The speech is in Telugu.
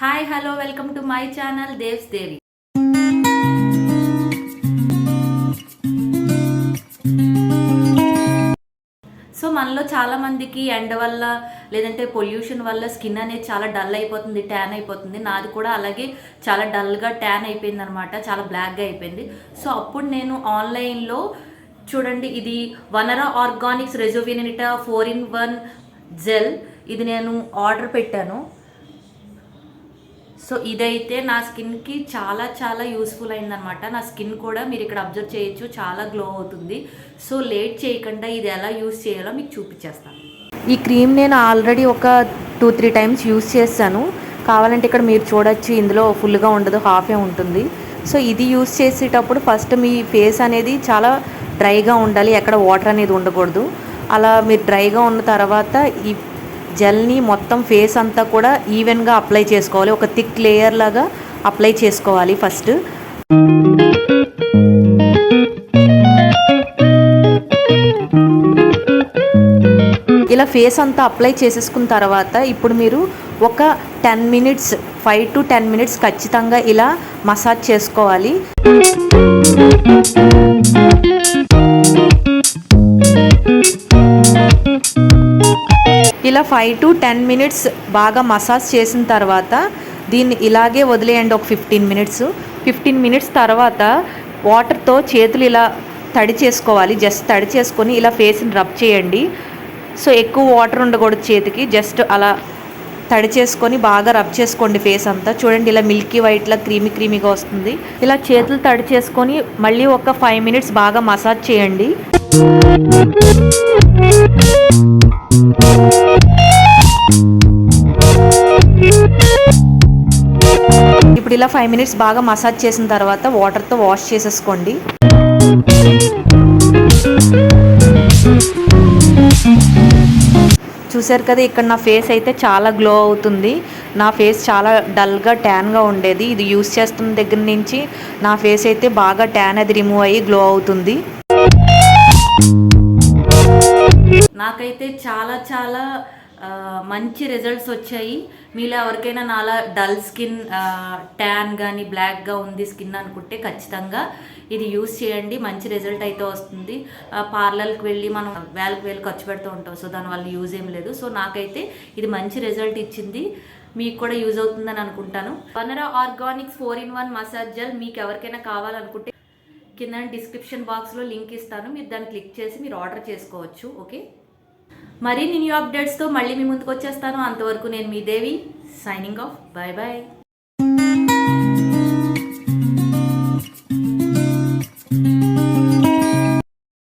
Hi hello welcome to my channel Devs Devi. So మనలో చాలా మందికి ఎండ వల్ల లేదంటే పొల్యూషన్ వల్ల స్కిన్ అనేది చాలా డల్ అయిపోతుంది ట్యాన్ అయిపోతుంది. నాది కూడా అలాగే చాలా డల్గా ట్యాన్ అయిపోయింది అనమాట చాలా బ్లాక్గా అయిపోయింది. సో అప్పుడు నేను ఆన్లైన్లో చూడండి ఇది Vanara Organics రెజోవినిటా four in one gel. ఇది నేను ఆర్డర్ పెట్టాను. సో ఇదైతే నా స్కిన్కి చాలా చాలా యూస్ఫుల్ అయిందనమాట. నా స్కిన్ కూడా మీరు ఇక్కడ అబ్జర్వ్ చేయొచ్చు చాలా గ్లో అవుతుంది. సో లేట్ చేయకుండా ఇది ఎలా యూస్ చేయాలో మీకు చూపించేస్తాను. ఈ క్రీమ్ నేను ఆల్రెడీ ఒక టూ త్రీ టైమ్స్ యూస్ చేశాను. కావాలంటే ఇక్కడ మీరు చూడొచ్చు ఇందులో ఫుల్గా ఉండదు హాఫే ఉంటుంది. సో ఇది యూస్ చేసేటప్పుడు ఫస్ట్ మీ ఫేస్ అనేది చాలా డ్రైగా ఉండాలి ఎక్కడ వాటర్ అనేది ఉండకూడదు. అలా మీరు డ్రైగా ఉన్న తర్వాత ఈ జెల్ని మొత్తం ఫేస్ అంతా కూడా ఈవెన్గా అప్లై చేసుకోవాలి. ఒక థిక్ లేయర్ లాగా అప్లై చేసుకోవాలి ఫస్ట్. ఇలా ఫేస్ అంతా అప్లై చేసేసుకున్న తర్వాత ఇప్పుడు మీరు ఒక ten minutes five to ten minutes ఖచ్చితంగా ఇలా మసాజ్ చేసుకోవాలి. ఇలా ఫైవ్ టు టెన్ మినిట్స్ బాగా మసాజ్ చేసిన తర్వాత దీన్ని ఇలాగే వదిలేయండి ఒక ఫిఫ్టీన్ మినిట్స్ ఫిఫ్టీన్ మినిట్స్ తర్వాత వాటర్తో చేతులు ఇలా తడి చేసుకోవాలి. జస్ట్ తడి చేసుకొని ఇలా ఫేస్ని రబ్ చేయండి. సో ఎక్కువ వాటర్ ఉండకూడదు చేతికి. జస్ట్ అలా తడి చేసుకొని బాగా రబ్ చేసుకోండి ఫేస్ అంతా. చూడండి ఇలా మిల్కీ వైట్లా క్రీమీ క్రీమీగా వస్తుంది. ఇలా చేతులు తడి చేసుకొని మళ్ళీ ఒక ఫైవ్ మినిట్స్ బాగా మసాజ్ చేయండి. ఇప్పుడు ఇలా ఫైవ్ మినిట్స్ బాగా మసాజ్ చేసిన తర్వాత వాటర్తో వాష్ చేసేసుకోండి. చూసారు కదా ఇక్కడ నా ఫేస్ అయితే చాలా గ్లో అవుతుంది. నా ఫేస్ చాలా డల్గా ట్యాన్గా ఉండేది. ఇది యూస్ చేస్తున్న దగ్గర నుంచి నా ఫేస్ అయితే బాగా ట్యాన్ అది రిమూవ్ అయ్యి గ్లో అవుతుంది. నాకైతే చాలా చాలా మంచి రిజల్ట్స్ వచ్చాయి. మీలో ఎవరికైనా నాలా డల్ స్కిన్ ట్యాన్ కానీ బ్లాక్గా ఉంది స్కిన్ అనుకుంటే ఖచ్చితంగా ఇది యూస్ చేయండి. మంచి రిజల్ట్ అయితే వస్తుంది. పార్లర్కి వెళ్ళి మనం వేలకు వేలు ఖర్చు పెడుతూ ఉంటాం. సో దానివల్ల యూజ్ ఏం లేదు. సో నాకైతే ఇది మంచి రిజల్ట్ ఇచ్చింది. మీకు కూడా యూజ్ అవుతుందని అనుకుంటాను. Vanara organics four in one massage gel మీకు ఎవరికైనా కావాలనుకుంటే కింద డిస్క్రిప్షన్ బాక్స్లో లింక్ ఇస్తాను. మీరు దాన్ని క్లిక్ చేసి మీరు ఆర్డర్ చేసుకోవచ్చు. ఓకే మరిన్ని న్యూ అప్డేట్స్తో మళ్ళీ మీ ముందుకు వచ్చేస్తాను. అంతవరకు నేను మీ Devi signing off bye bye